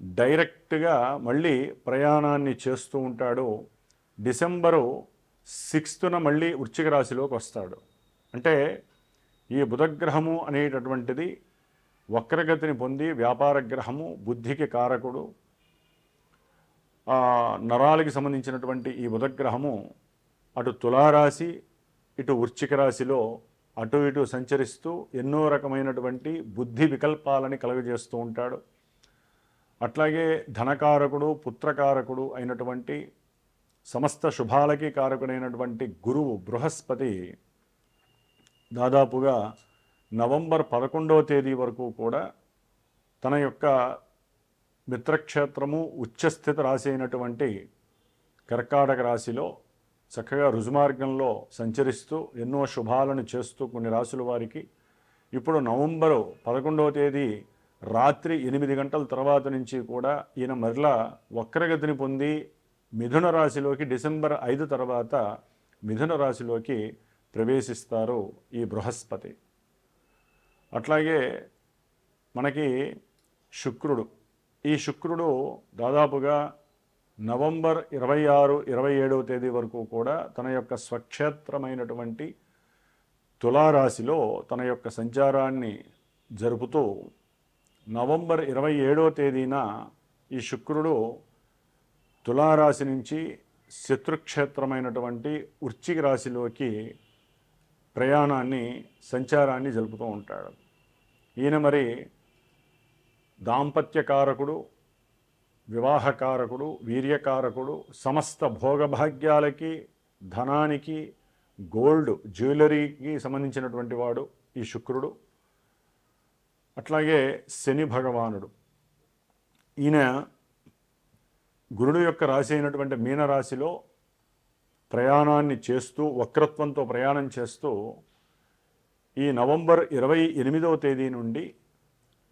డైరెక్ట్గా మళ్ళీ ప్రయాణాన్ని చేస్తూ ఉంటాడు. డిసెంబరు సిక్స్త్న మళ్ళీ వృశ్చిక రాశిలోకి వస్తాడు. అంటే ఈ బుధగ్రహము అనేటటువంటిది వక్రగతిని పొంది వ్యాపార గ్రహము బుద్ధికి కారకుడు. నరాలకి సంబంధించినటువంటి ఈ బుధగ్రహము అటు తులారాశి ఇటు వృశ్చిక రాశిలో అటు ఇటు సంచరిస్తూ ఎన్నో రకమైనటువంటి బుద్ధి వికల్పాలని కలుగజేస్తూ ఉంటాడు. అట్లాగే ధనకారకుడు పుత్రకారకుడు అయినటువంటి సమస్త శుభాలకి కారకుడైనటువంటి గురువు బృహస్పతి దాదాపుగా నవంబర్ పదకొండవ తేదీ వరకు కూడా తన యొక్క మిత్రక్షేత్రము ఉచ్చస్థిత రాశి అయినటువంటి కర్కాటక రాశిలో చక్కగా రుజుమార్గంలో సంచరిస్తూ ఎన్నో శుభాలను చేస్తూ కొన్ని రాశుల వారికి ఇప్పుడు నవంబరు పదకొండవ తేదీ రాత్రి ఎనిమిది గంటల తర్వాత నుంచి కూడా ఈయన మరలా వక్రగతిని పొంది మిథున రాశిలోకి డిసెంబర్ ఐదు తర్వాత మిథున రాశిలోకి ప్రవేశిస్తారు ఈ బృహస్పతి. అట్లాగే మనకి శుక్రుడు. ఈ శుక్రుడు దాదాపుగా నవంబర్ ఇరవై ఆరు ఇరవై ఏడవ తేదీ వరకు కూడా తన యొక్క స్వక్షేత్రమైనటువంటి తులారాశిలో తన యొక్క సంచారాన్ని జరుపుతూ నవంబర్ ఇరవై ఏడవ తేదీన ఈ శుక్రుడు తులారాశి నుంచి శత్రుక్షేత్రమైనటువంటి వృశ్చిక రాశిలోకి ప్రయాణాన్ని సంచారాన్ని జరుపుతూ ఉంటాడు. ఈయన మరి దాంపత్యకారకుడు వివాహకారకుడు వీర్యకారకుడు సమస్త భోగభాగ్యాలకి ధనానికి గోల్డ్ జ్యువెలరీకి సంబంధించినటువంటి వాడు ఈ శుక్రుడు. అట్లాగే శని భగవానుడు. ఈయన గురుడు యొక్క రాశి అయినటువంటి మీనరాశిలో ప్రయాణాన్ని చేస్తూ వక్రత్వంతో ప్రయాణం చేస్తూ ఈ నవంబర్ ఇరవై ఎనిమిదవ తేదీ నుండి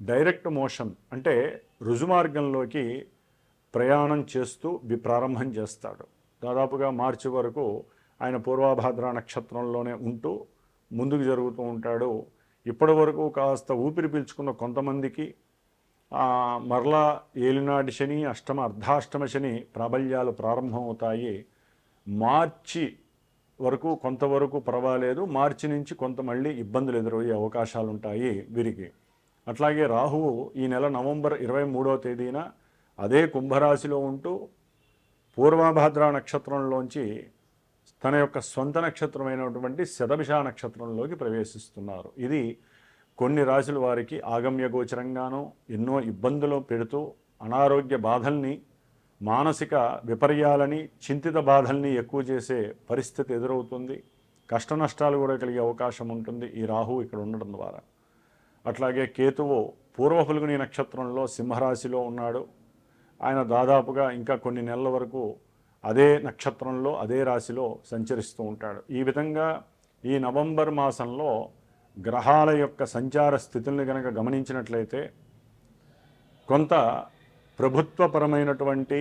డైరెక్ట్ మోషన్ అంటే రుజుమార్గంలోకి ప్రయాణం చేస్తూ వి- ప్రారంభం చేస్తాడు. దాదాపుగా మార్చి వరకు ఆయన పూర్వాభాద్ర నక్షత్రంలోనే ఉంటూ ముందుకు జరుగుతూ ఉంటాడు. ఇప్పటి వరకు కాస్త ఊపిరి పీల్చుకున్న కొంతమందికి మరలా ఏలినాటి శని అష్టమ అర్ధాష్టమ శని ప్రాబల్యాలు ప్రారంభమవుతాయి. మార్చి వరకు కొంతవరకు పర్వాలేదు. మార్చి నుంచి కొంత మళ్ళీ ఇబ్బందులు ఎదురయ్యే అవకాశాలు ఉంటాయి వీరికి. అట్లాగే రాహువు ఈ నెల నవంబర్ ఇరవై మూడవ తేదీన అదే కుంభరాశిలో ఉంటూ పూర్వభాద్ర నక్షత్రంలోంచి తన యొక్క సొంత నక్షత్రమైనటువంటి శతభిష నక్షత్రంలోకి ప్రవేశిస్తున్నారు. ఇది కొన్ని రాశుల వారికి ఆగమ్య గోచరంగానూ ఎన్నో ఇబ్బందులు పెడుతూ అనారోగ్య బాధల్ని మానసిక విపర్యాలని చింతిత బాధల్ని ఎక్కువ చేసే పరిస్థితి ఎదురవుతుంది. కష్ట నష్టాలు కూడా కలిగే అవకాశం ఉంటుంది ఈ రాహు ఇక్కడ ఉండడం ద్వారా. అట్లాగే కేతువు పూర్వఫుల్గుని నక్షత్రంలో సింహరాశిలో ఉన్నాడు. ఆయన దాదాపుగా ఇంకా కొన్ని నెలల వరకు అదే నక్షత్రంలో అదే రాశిలో సంచరిస్తూ ఉంటాడు. ఈ విధంగా ఈ నవంబర్ మాసంలో గ్రహాల యొక్క సంచార స్థితుల్ని కనుక గమనించినట్లయితే కొంత ప్రభుత్వపరమైనటువంటి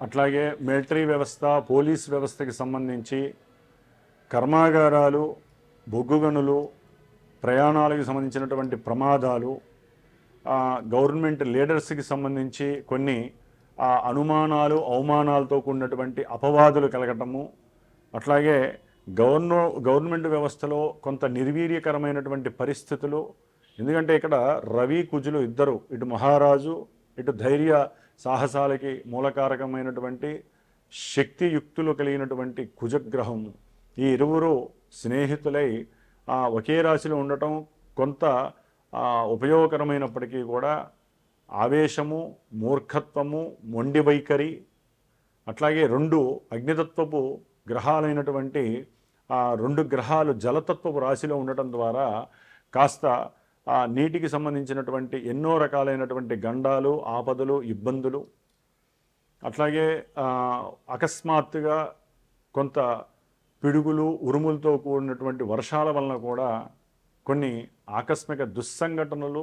అట్లాగే మిలిటరీ వ్యవస్థ పోలీస్ వ్యవస్థకి సంబంధించి కర్మాగారాలు బొగ్గుగనులు ప్రయాణాలకు సంబంధించినటువంటి ప్రమాదాలు గవర్నమెంట్ లీడర్స్కి సంబంధించి కొన్ని ఆ, అనుమానాలు అవమానాలతో కూడినటువంటి అపవాదులు కలగటము అట్లాగే గవర్న గవర్నమెంట్ వ్యవస్థలో కొంత నిర్వీర్యకరమైనటువంటి పరిస్థితులు ఎందుకంటే ఇక్కడ రవి కుజులు ఇద్దరు ఇటు మహారాజు ఇటు ధైర్య సాహసాలకి మూలకారకమైనటువంటి శక్తియుక్తులు కలిగినటువంటి కుజగ్రహం ఈ ఇరువురు స్నేహితులై ఒకే రాశిలో ఉండటం కొంత ఉపయోగకరమైనప్పటికీ కూడా ఆవేశము మూర్ఖత్వము మొండి వైఖరి అట్లాగే రెండు అగ్నితత్వపు గ్రహాలైనటువంటి ఆ రెండు గ్రహాలు జలతత్వపు రాశిలో ఉండటం ద్వారా కాస్త ఆ నీటికి సంబంధించినటువంటి ఎన్నో రకాలైనటువంటి గండాలు ఆపదలు ఇబ్బందులు అట్లాగే అకస్మాత్తుగా కొంత పిడుగులు ఉరుములతో కూడినటువంటి వర్షాల వలన కూడా కొన్ని ఆకస్మిక దుస్సంఘటనలు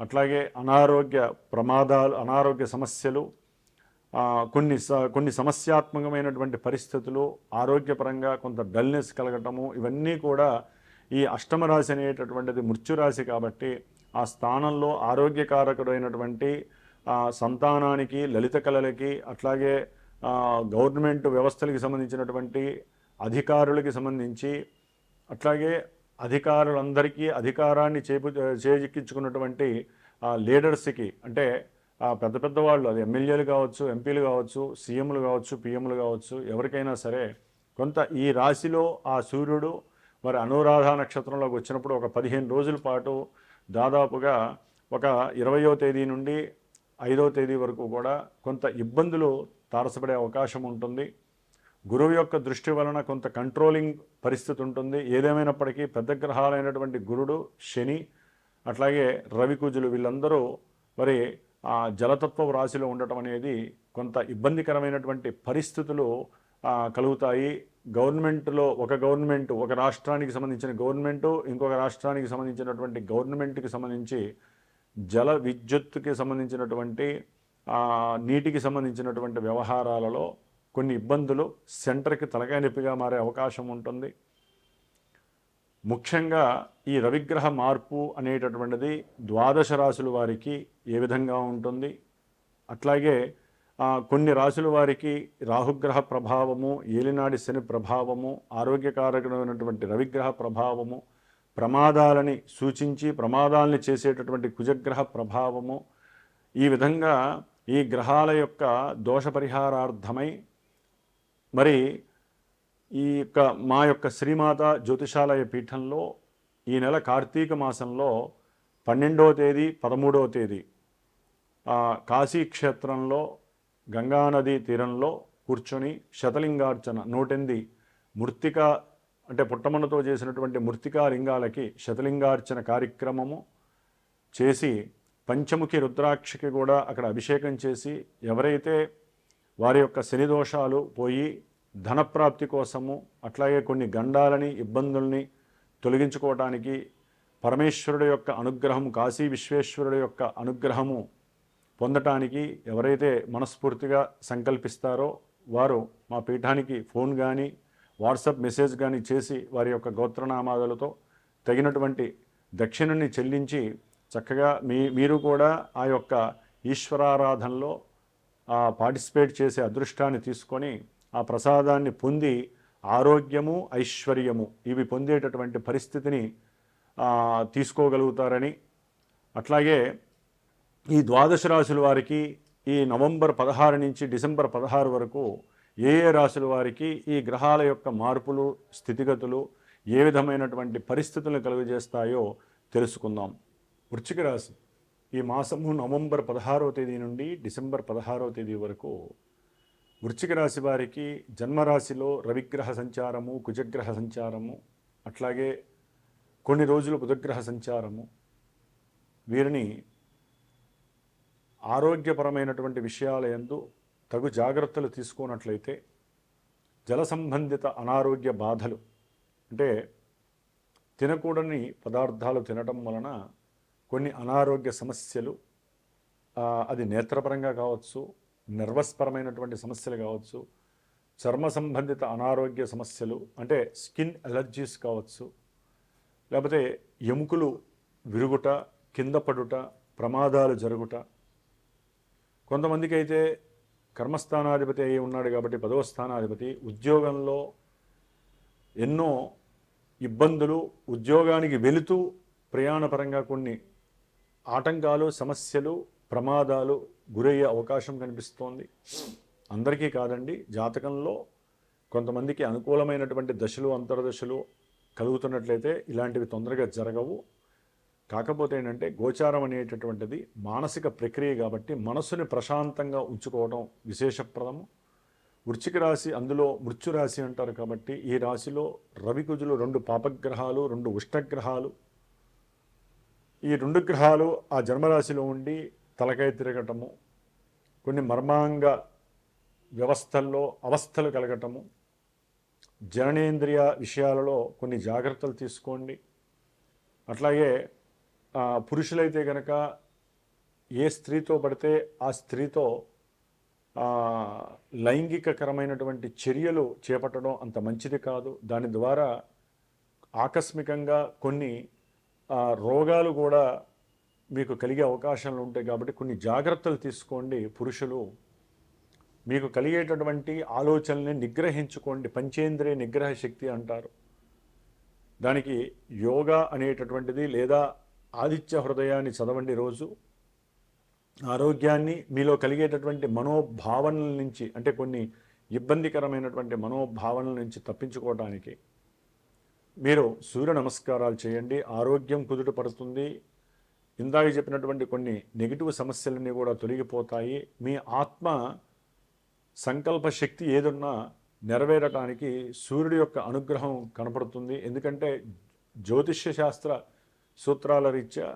అట్లాగే అనారోగ్య ప్రమాదాలు అనారోగ్య సమస్యలు కొన్ని స కొన్ని సమస్యాత్మకమైనటువంటి పరిస్థితులు ఆరోగ్యపరంగా కొంత డల్నెస్ కలగటము ఇవన్నీ కూడా ఈ అష్టమరాశి అనేటటువంటిది మృత్యురాశి కాబట్టి ఆ స్థానంలో ఆరోగ్యకారకుడైనటువంటి సంతానానికి లలిత కళలకి అట్లాగే గవర్నమెంట్ వ్యవస్థలకి సంబంధించినటువంటి అధికారులకి సంబంధించి అట్లాగే అధికారులందరికీ అధికారాన్ని చేపు చేజిక్కించుకున్నటువంటి ఆ, లీడర్స్కి అంటే ఆ, పెద్ద పెద్ద వాళ్ళు అది ఎమ్మెల్యేలు కావచ్చు ఎంపీలు కావచ్చు సీఎంలు కావచ్చు పిఎంలు కావచ్చు ఎవరికైనా సరే కొంత ఈ రాశిలో ఆ సూర్యుడు మరి అనురాధ నక్షత్రంలోకి వచ్చినప్పుడు ఒక పదిహేను రోజుల పాటు దాదాపుగా ఒక ఇరవయో తేదీ నుండి ఐదవ తేదీ వరకు కూడా కొంత ఇబ్బందులు తారసపడే అవకాశం ఉంటుంది. గురువు యొక్క దృష్టి వలన కొంత కంట్రోలింగ్ పరిస్థితి ఉంటుంది. ఏదేమైనప్పటికీ పెద్ద గ్రహాలైనటువంటి గురుడు శని అట్లాగే రవికుజులు వీళ్ళందరూ మరి ఆ జలతత్వ రాశిలో ఉండటం అనేది కొంత ఇబ్బందికరమైనటువంటి పరిస్థితులు కలుగుతాయి. గవర్నమెంట్లో ఒక గవర్నమెంట్ ఒక రాష్ట్రానికి సంబంధించిన గవర్నమెంటు ఇంకొక రాష్ట్రానికి సంబంధించినటువంటి గవర్నమెంట్కి సంబంధించి జల విద్యుత్తుకి సంబంధించినటువంటి నీటికి సంబంధించినటువంటి వ్యవహారాలలో కొన్ని ఇబ్బందులు సెంటర్కి తలకాయ నొప్పిగా మారే అవకాశం ఉంటుంది. ముఖ్యంగా ఈ రవిగ్రహ మార్పు అనేటటువంటిది ద్వాదశ రాశుల వారికి ఏ విధంగా ఉంటుంది? అట్లాగే కొన్ని రాశుల వారికి రాహుగ్రహ ప్రభావము ఏలినాడి శని ప్రభావము ఆరోగ్యకారకమైనటువంటి రవిగ్రహ ప్రభావము ప్రమాదాలని సూచించి ప్రమాదాలని చేసేటటువంటి కుజగ్రహ ప్రభావము ఈ విధంగా ఈ గ్రహాల యొక్క దోష పరిహారార్థమై మరి ఈ యొక్క మా యొక్క శ్రీమాత జ్యోతిషాలయ పీఠంలో ఈ నెల కార్తీక మాసంలో పన్నెండవ తేదీ పదమూడవ తేదీ ఆ, కాశీ క్షేత్రంలో గంగానదీ తీరంలో కూర్చొని శతలింగార్చన నూటెనిమిది మృతిక అంటే పుట్టమన్నతో చేసినటువంటి మృతికా లింగాలకి శతలింగార్చన కార్యక్రమము చేసి పంచముఖి రుద్రాక్షకి కూడా అక్కడ అభిషేకం చేసి ఎవరైతే వారి యొక్క శని దోషాలు పోయి ధనప్రాప్తి కోసము అట్లాగే కొన్ని గండాలని ఇబ్బందుల్ని తొలగించుకోవటానికి పరమేశ్వరుడు యొక్క అనుగ్రహం కాశీ విశ్వేశ్వరుడు యొక్క అనుగ్రహము పొందటానికి ఎవరైతే మనస్ఫూర్తిగా సంకల్పిస్తారో వారు మా పీఠానికి ఫోన్ కానీ వాట్సాప్ మెసేజ్ కానీ చేసి వారి యొక్క గోత్రనామాదులతో తగినటువంటి దక్షిణని చెల్లించి చక్కగా మీ మీరు కూడా ఆ యొక్క ఈశ్వరారాధనలో పార్టిసిపేట్ చేసే అదృష్టాన్ని తీసుకొని ఆ ప్రసాదాన్ని పొంది ఆరోగ్యము ఐశ్వర్యము ఇవి పొందేటటువంటి పరిస్థితిని తీసుకోగలుగుతారని. అట్లాగే ఈ ద్వాదశ రాశుల వారికి ఈ నవంబర్ పదహారు నుంచి డిసెంబర్ పదహారు వరకు ఏ ఏ రాశుల వారికి ఈ గ్రహాల యొక్క మార్పులు స్థితిగతులు ఏ విధమైనటువంటి పరిస్థితులను కలుగజేస్తాయో తెలుసుకుందాం. వృచ్చిక రాశి ఈ మాసము నవంబర్ పదహారవ తేదీ నుండి డిసెంబర్ పదహారవ తేదీ వరకు వృశ్చిక రాశి వారికి జన్మరాశిలో రవిగ్రహ సంచారము కుజగ్రహ సంచారము అట్లాగే కొన్ని రోజులు బుధగ్రహ సంచారము. వీరిని ఆరోగ్యపరమైనటువంటి విషయాలయందు తగు జాగ్రత్తలు తీసుకున్నట్లయితే జల సంబంధిత అనారోగ్య బాధలు అంటే తినకూడని పదార్థాలు తినటం వలన కొన్ని అనారోగ్య సమస్యలు అది నేత్రపరంగా కావచ్చు నర్వస్ పరమైనటువంటి సమస్యలు కావచ్చు చర్మ సంబంధిత అనారోగ్య సమస్యలు అంటే స్కిన్ అలర్జీస్ కావచ్చు లేకపోతే ఎముకలు విరుగుట కింద పడుట ప్రమాదాలు జరుగుట. కొంతమందికి అయితే కర్మస్థానాధిపతి అయి ఉన్నాడు కాబట్టి పదవ స్థానాధిపతి. ఉద్యోగంలో ఎన్నో ఇబ్బందులు ఉద్యోగానికి వెళుతూ ప్రయాణపరంగా కొన్ని ఆటంకాలు సమస్యలు ప్రమాదాలు గురయ్యే అవకాశం కనిపిస్తోంది. అందరికీ కాదండి జాతకంలో కొంతమందికి అనుకూలమైనటువంటి దశలు అంతర్దశలు కలుగుతున్నట్లయితే ఇలాంటివి తొందరగా జరగవు. కాకపోతే ఏంటంటే గోచారం అనేటటువంటిది మానసిక ప్రక్రియ కాబట్టి మనసుని ప్రశాంతంగా ఉంచుకోవడం విశేషప్రదము. వృచ్చిక రాశి అందులో మృత్యు రాశి అంటారు కాబట్టి ఈ రాశిలో రవికుజులు రెండు పాపగ్రహాలు రెండు ఉష్ణగ్రహాలు ఈ రెండు గ్రహాలు ఆ జన్మరాశిలో ఉండి తలకాయ తిరగటము కొన్ని మర్మాంగ వ్యవస్థల్లో అవస్థలు కలగటము జననేంద్రియ విషయాలలో కొన్ని జాగ్రత్తలు తీసుకోండి. అట్లాగే పురుషులైతే కనుక ఏ స్త్రీతో పడితే ఆ స్త్రీతో లైంగికకరమైనటువంటి చర్యలు చేపట్టడం అంత మంచిది కాదు. దాని ద్వారా ఆకస్మికంగా కొన్ని రోగాలు కూడా మీకు కలిగే అవకాశాలు ఉంటాయి కాబట్టి కొన్ని జాగ్రత్తలు తీసుకోండి పురుషులు. మీకు కలిగేటటువంటి ఆలోచనల్ని నిగ్రహించుకోండి. పంచేంద్రియ నిగ్రహ శక్తి అంటారు. దానికి యోగా అనేటటువంటిది లేదా ఆదిత్య హృదయాన్ని చదవండి రోజు. ఆరోగ్యాన్ని మీలో కలిగేటటువంటి మనోభావనల నుంచి అంటే కొన్ని ఇబ్బందికరమైనటువంటి మనోభావనల నుంచి తప్పించుకోవడానికి మీరు సూర్య నమస్కారాలు చేయండి ఆరోగ్యం కుదుటపడుతుంది ఇందాక చెప్పినటువంటి కొన్ని నెగిటివ్ సమస్యలన్నీ కూడా తొలగిపోతాయి. మీ ఆత్మ సంకల్ప శక్తి ఏదున్నా నెరవేరటానికి సూర్యుడి యొక్క అనుగ్రహం కనపడుతుంది. ఎందుకంటే జ్యోతిష్య శాస్త్ర సూత్రాల రీత్యా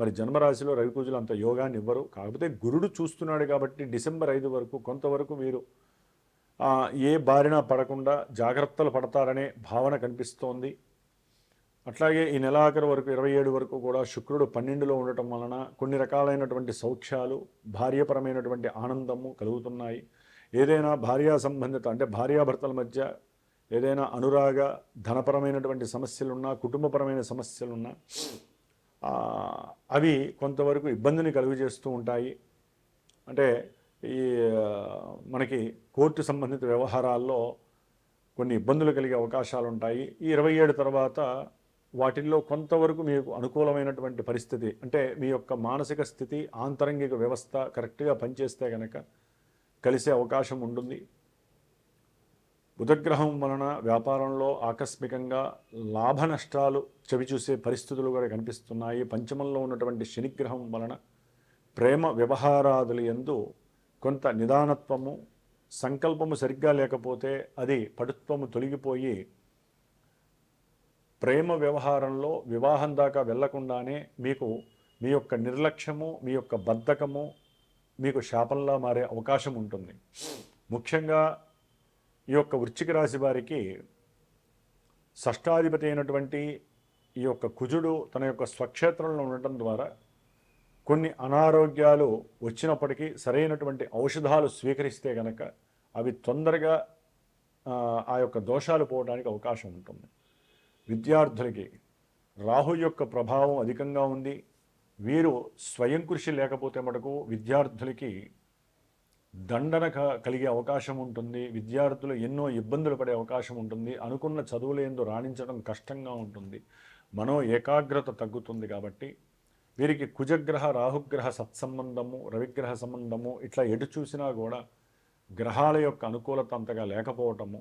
మరి జన్మరాశిలో రవికూజులు అంత యోగాన్ని ఇవ్వరు. కాకపోతే గురుడు చూస్తున్నాడు కాబట్టి డిసెంబర్ ఐదు వరకు కొంతవరకు వీరు ఏ బారిన పడకుండా జాగ్రత్తలు పడతారనే భావన కనిపిస్తోంది. అట్లాగే ఈ నెలాఖరు వరకు ఇరవై ఏడు వరకు కూడా శుక్రుడు పన్నెండులో ఉండటం వలన కొన్ని రకాలైనటువంటి సౌఖ్యాలు భార్యపరమైనటువంటి ఆనందము కలుగుతున్నాయి. ఏదైనా భార్యా సంబంధిత అంటే భార్యాభర్తల మధ్య ఏదైనా అనురాగ ధనపరమైనటువంటి సమస్యలున్నా కుటుంబపరమైన సమస్యలున్నా అవి కొంతవరకు ఇబ్బందిని కలుగజేస్తూ ఉంటాయి. అంటే ఈ మనకి కోర్టు సంబంధిత వ్యవహారాల్లో కొన్ని ఇబ్బందులు కలిగే అవకాశాలు ఉంటాయి. ఈ ఇరవై ఏడు తర్వాత వాటిల్లో కొంతవరకు మీకు అనుకూలమైనటువంటి పరిస్థితి అంటే మీ యొక్క మానసిక స్థితి ఆంతరంగిక వ్యవస్థ కరెక్ట్గా పనిచేస్తే కనుక కలిసే అవకాశం ఉంటుంది. బుధగ్రహం వలన వ్యాపారంలో ఆకస్మికంగా లాభ నష్టాలు చవిచూసే పరిస్థితులు కూడా కనిపిస్తున్నాయి. పంచమంలో ఉన్నటువంటి శనిగ్రహం వలన ప్రేమ వ్యవహారాదులు ఎందు కొంత నిదానత్వము సంకల్పము సరిగ్గా లేకపోతే అది పటుత్వము తొలగిపోయి ప్రేమ వ్యవహారంలో వివాహం దాకా వెళ్ళకుండానే మీకు మీ యొక్క నిర్లక్ష్యము మీ యొక్క బద్ధకము మీకు శాపంలా మారే అవకాశం ఉంటుంది. ముఖ్యంగా ఈ యొక్క వృశ్చిక రాశి వారికి షష్టాధిపతి అయినటువంటి ఈ యొక్క కుజుడు తన యొక్క స్వక్షేత్రంలో ఉండటం ద్వారా కొన్ని అనారోగ్యాలు వచ్చినప్పటికీ సరైనటువంటి ఔషధాలు స్వీకరిస్తే గనక అవి తొందరగా ఆ, యొక్క దోషాలు పోవడానికి అవకాశం ఉంటుంది. విద్యార్థులకి రాహు యొక్క ప్రభావం అధికంగా ఉంది. వీరు స్వయం కృషి లేకపోతే మటుకు విద్యార్థులకి దండన క- కలిగే అవకాశం ఉంటుంది. విద్యార్థులు ఎన్నో ఇబ్బందులు పడే అవకాశం ఉంటుంది. అనుకున్న చదువులేందు రాణించడం కష్టంగా ఉంటుంది. మనో ఏకాగ్రత తగ్గుతుంది కాబట్టి వీరికి కుజగ్రహ రాహుగ్రహ సత్సంబంధము రవిగ్రహ సంబంధము ఇట్లా ఎటు చూసినా కూడా గ్రహాల యొక్క అనుకూలత అంతగా లేకపోవటము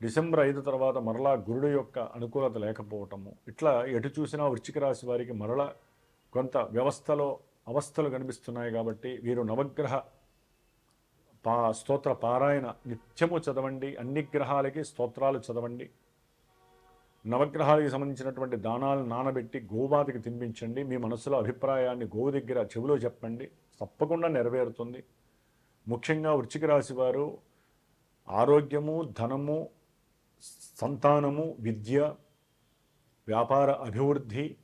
డిసెంబర్ ఐదు తర్వాత మరలా గురుడు యొక్క అనుకూలత లేకపోవటము ఇట్లా ఎటు చూసినా వృశ్చిక రాశి వారికి మరలా కొంత వ్యవస్థలో అవస్థలు కనిపిస్తున్నాయి కాబట్టి వీరు నవగ్రహ పా స్తోత్ర పారాయణ నిత్యము చదవండి అన్ని గ్రహాలకి స్తోత్రాలు చదవండి. నవగ్రహాలకు సంబంధించినటువంటి దానాలను నానబెట్టి గోబాతికి తినిపించండి. మీ మనసులో అభిప్రాయాన్ని గోవు దగ్గర చెవిలో చెప్పండి. తప్పకుండా నెరవేరుతుంది. ముఖ్యంగా వృచ్చిక రాశి వారు ఆరోగ్యము ధనము సంతానము విద్య వ్యాపార అభివృద్ధి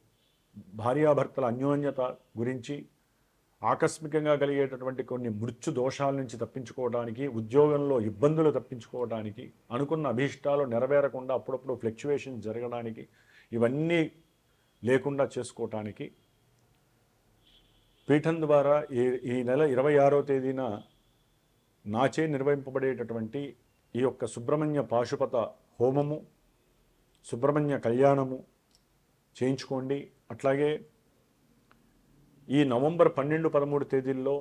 భార్యాభర్తల అన్యోన్యత గురించి ఆకస్మికంగా కలిగేటటువంటి కొన్ని మృత్యు దోషాల నుంచి తప్పించుకోవడానికి ఉద్యోగంలో ఇబ్బందులు తప్పించుకోవడానికి అనుకున్న అభీష్టాలు నెరవేరకుండా అప్పుడప్పుడు ఫ్లక్చువేషన్ జరగడానికి ఇవన్నీ లేకుండా చేసుకోవటానికి పీఠం ద్వారా ఈ ఈ నెల ఇరవై ఆరో తేదీన నాచే నిర్వహింపబడేటటువంటి ఈ యొక్క సుబ్రహ్మణ్య పాశుపత హోమము సుబ్రహ్మణ్య కళ్యాణము చేయించుకోండి. అట్లాగే ఈ నవంబర్ పన్నెండు పదమూడు తేదీల్లో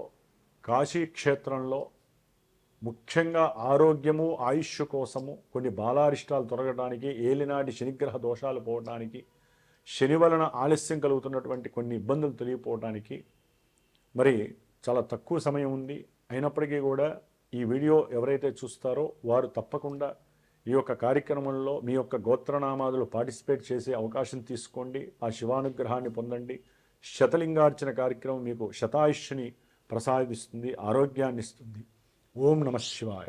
కాశీ క్షేత్రంలో ముఖ్యంగా ఆరోగ్యము ఆయుష్ కోసము కొన్ని బాలారిష్టాలు తొలగడానికి ఏలినాటి శనిగ్రహ దోషాలు పోవడానికి శని వలన ఆలస్యం కలుగుతున్నటువంటి కొన్ని ఇబ్బందులు తెలియపోవడానికి మరి చాలా తక్కువ సమయం ఉంది. అయినప్పటికీ కూడా ఈ వీడియో ఎవరైతే చూస్తారో వారు తప్పకుండా ఈ యొక్క కార్యక్రమంలో మీ యొక్క గోత్రనామాదులు పార్టిసిపేట్ చేసే అవకాశం తీసుకోండి. ఆ శివానుగ్రహాన్ని పొందండి. శతలింగార్చన కార్యక్రమం మీకు శతాయుష్ని ప్రసాదిస్తుంది ఆరోగ్యాన్ని ఇస్తుంది ఓం నమ శివాయ.